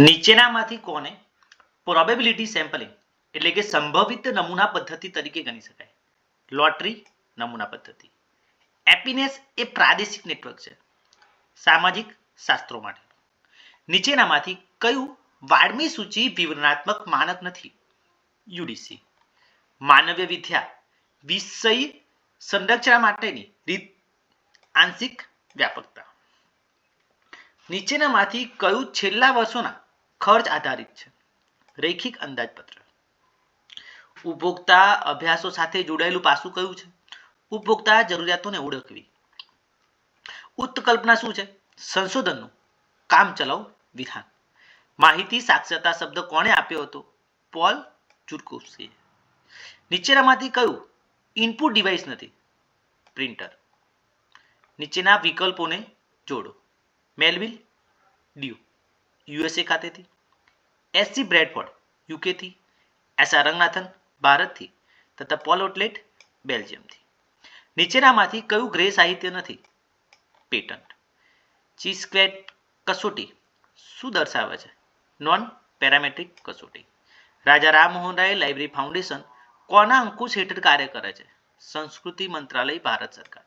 નીચેનામાંથી કોને? Probability sampling એટલે કે સંભવિત નમૂના પદ્ધતિ તરીકે ગણી શકાય. લોટરી નમૂના પદ્ધતિ. એપીનેસ એ પ્રાદેશિક નેટવર્ક છે. સામાજિક શાસ્ત્રો માટે. નીચેનામાંથી કયું વાડમી સૂચિ વિવરણાત્મક માનક નથી? યુડીસી. માનવ્ય વિદ્યા, વિષય સંરક્ષણ માટેની રીત, આંશિક વ્યાપકતા. નીચેનામાંથી કયું છેલ્લા વર્ષોના ખર્ચ આધારિત છે. રૈખિક અંદાજપત્ર. ઉપભોક્તા અભ્યાસો સાથે જોડાયેલું પાસું કયું છે? ઉપભોક્તા જરૂરિયાતોને ઓળખવી. ઉત્કલ્પના શું છે? સંશોધનનું કામચલાઉ વિધાન. માહિતી સાક્ષરતા શબ્દ કોણે આપ્યો હતો? પોલ ચુરકોફ્સ્કીએ નીચેનામાંથી કયું ઇનપુટ ડિવાઇસ નથી? પ્રિન્ટર. નીચેના વિકલ્પોને જોડો. Melvil Dewey. યુએસએ ખાતેથી એસસી બ્રેડફોર્ડ યુકેથી એસ આર રંગનાથન ભારતથી તથા પોલ ઓટલેટ બેલ્જિયમથી નીચેનામાંથી કયું ગ્રે સાહિત્ય નથી? પેટન્ટ. ચી સ્ક્વેટ કસોટી શું દર્શાવે છે? નોન પેરામેટ્રિક કસોટી. રાજા રામમોહન રાય લાઇબ્રેરી ફાઉન્ડેશન કોના અંકુશ હેઠળ કાર્ય કરે છે? સંસ્કૃતિ મંત્રાલય, ભારત સરકાર.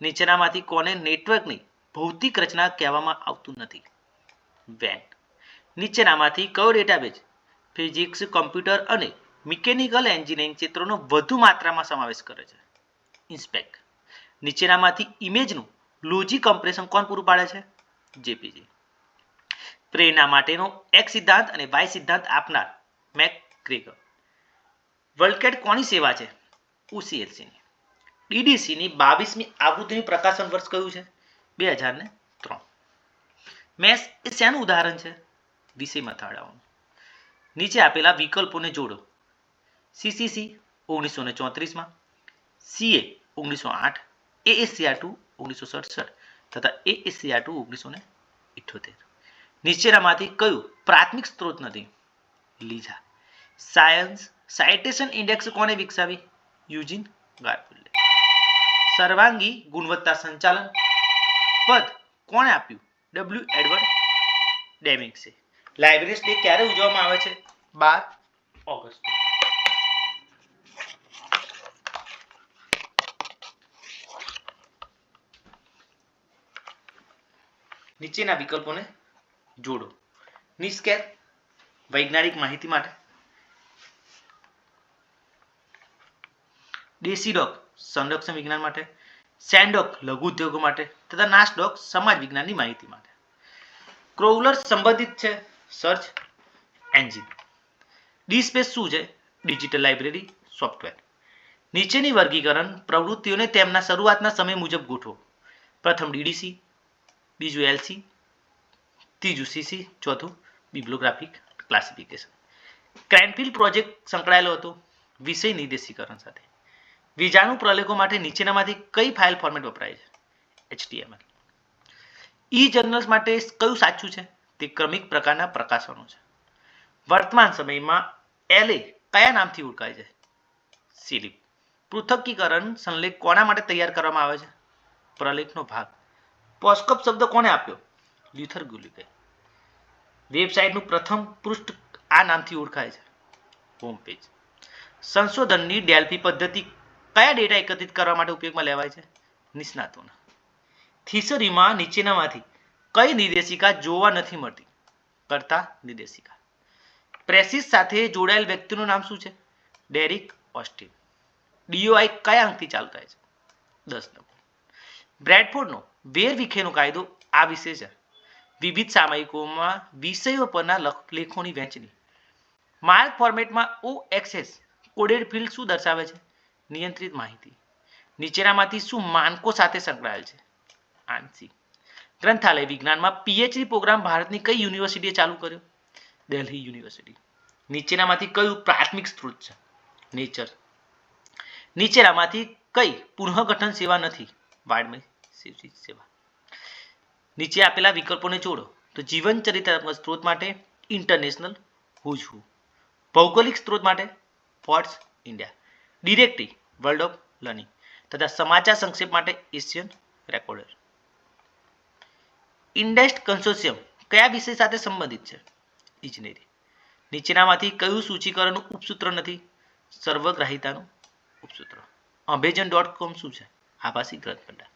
નીચેનામાંથી કોને નેટવર્કની ભૌતિક રચના કહેવામાં આવતું નથી? વેન. નીચેનામાંથી કયો ડેટાબેઝ? ફિઝિક્સ, કમ્પ્યુટર અને મિકેનિકલ એન્જિનિયરિંગ ક્ષેત્રોનો વધુ માત્રામાં સમાવેશ કરે છે. ઇન્સ્પેક નીચેનામાંથી ઇમેજનું લોજી કમ્પ્રેશન કોણ પૂરું પાડે છે? જેપીજી. પ્રેરણા માટેનો એક સિદ્ધાંત અને વાય સિદ્ધાંત આપનાર મેક ક્રિગર વર્લ્ડકેટ કોની સેવા છે? ઉસીએલસીની ડીડીસીની બાવીસમી આવૃત્તિનું પ્રકાશન વર્ષ કયું છે? બે હજાર ને મેસ એ શેનું ઉદાહરણ છે? વિષય મથાળાઓનું નીચે આપેલા વિકલ્પોને જોડો. સીસીસી ઓગણીસો ને ચોત્રીસમાં સીએ ઓગણીસો આઠ એએસસીઆર ટુ ઓગણીસો સડસઠ તથા એએસસીઆર ટુ ઓગણીસો ને ઇઠ્ઠોતેર નીચેનામાંથી કયું પ્રાથમિક સ્ત્રોત નથી? લીઝા. સાયન્સ સાઇટેશન ઇન્ડેક્સ કોને વિકસાવી? યુજીન ગાર્ફિલ્ડે સર્વાંગી ગુણવત્તા સંચાલન પદ કોણે આપ્યું? ડબલ્યુ એડવર્ડ ડેમિંગ્સે લાઇબ્રેરી ડે ક્યારે ઉજવવામાં આવે છે? બાર ઓગસ્ટ. નીચેના વિકલ્પોને જોડો. નિસ્કેર વૈજ્ઞાનિક માહિતી માટે. ડેસીડોક સંરક્ષણ વિજ્ઞાન માટે. સેન્ડોક લઘુ ઉદ્યોગો માટે તથા નાસડોક સમાજ વિજ્ઞાનની માહિતી માટે. ક્રોવલર સંબંધિત છે સર્ચ એન્જિન ડીસ્પેસ શું છે? ડિજિટલ લાઇબ્રેરી સોફ્ટવેર નીચેની વર્ગીકરણ પ્રવૃત્તિઓને તેમના શરૂઆતના સમય મુજબ ગોઠવો. પ્રથમ ડીડીસી બીજું એલસી ત્રીજું સીસી ચોથું બિબ્લોગ્રાફિક ક્લાસિફિકેશન ક્રેનફિલ્ડ પ્રોજેક્ટ સંકળાયેલો હતો. વિષય નિર્દેશીકરણ સાથે. વીજાણુ પ્રલેખો માટે નીચેનામાંથી કઈ ફાઇલ ફોર્મેટ વપરાય છે? એચટીએમએલ ઈ જર્નલ્સ માટે કયું સાચું છે? તે ક્રમિક પ્રકારના પ્રકાશનો છે. વર્તમાન સમયમાં એલએ કયા નામથી ઓળખાય છે? સિલિપ પૃથક્કીકરણ સંલેખ કોના માટે તૈયાર કરવામાં આવે છે? પ્રલેખનો ભાગ. પોસ્કોપ શબ્દ કોને આપ્યો? લ્યુથર ગુલિકે. વેબસાઇટનું પ્રથમ પૃષ્ઠ આ નામથી ઓળખાય છે. હોમ પેજ સંશોધનની ડેલ્ફી પદ્ધતિ કયા ડેટા એકત્રિત કરવા માટે ઉપયોગમાં લેવાય છે? નિષ્ણાતોના. થીસરીમાં નીચેનામાંથી કઈ નિર્દેશિકા જોવા નથી મળતી? કરતા નિર્દેશિકા. પ્રેસિસ સાથે જોડાયેલ વ્યક્તિનું નામ શું છે? Derek Austen. ડીઓઆઈ કયા અંકથી ચાલુ થાય છે? દસ નંબર. બ્રેડફોર્ડનો વેર વિખેનો કાયદો આ વિશે છે. વિવિધ સામયિકોમાં વિષયો પરના લખ- લેખોની વહેંચણી. માર્ક ફોર્મેટમાં ઓ એક્સેસ કોડેડ ફિલ્ડ શું દર્શાવે છે? નિયંત્રિત માહિતી. નીચેનામાંથી શું માનકો સાથે સંકળાયેલ છે? આંશિક ગ્રંથાલય વિજ્ઞાનમાં પીએચડી પ્રોગ્રામ ભારતની કઈ યુનિવર્સિટીએ ચાલુ કર્યો? દિલ્હી યુનિવર્સિટી. નીચેનામાંથી કયું પ્રાથમિક સ્ત્રોત છે? નેચર. નીચેનામાંથી કઈ પુનઃગઠન સેવા નથી? વાડમી સેવા. નીચે આપેલા વિકલ્પોને જોડો. તો જીવન ચરિત્રાત્મક સ્ત્રોત માટે ઇન્ટરનેશનલ હુજ હુ. ભૌગોલિક સ્ત્રોત માટે forts India. Directory world of learning તથા સમાચાર સંક્ષેપ માટે એશિયન રેકોર્ડર ઇન્ડેસ્ટ કન્સોર્શિયમ કયા વિષય સાથે સંબંધિત છે? ઇજનેરી નીચેનામાંથી કયું સૂચિકરણનું ઉપસૂત્ર નથી? સર્વગ્રાહિતાનું ઉપસૂત્ર. અમેઝોન ડોટ કોમ શું છે? આભાસી ગ્રંથભંડાર.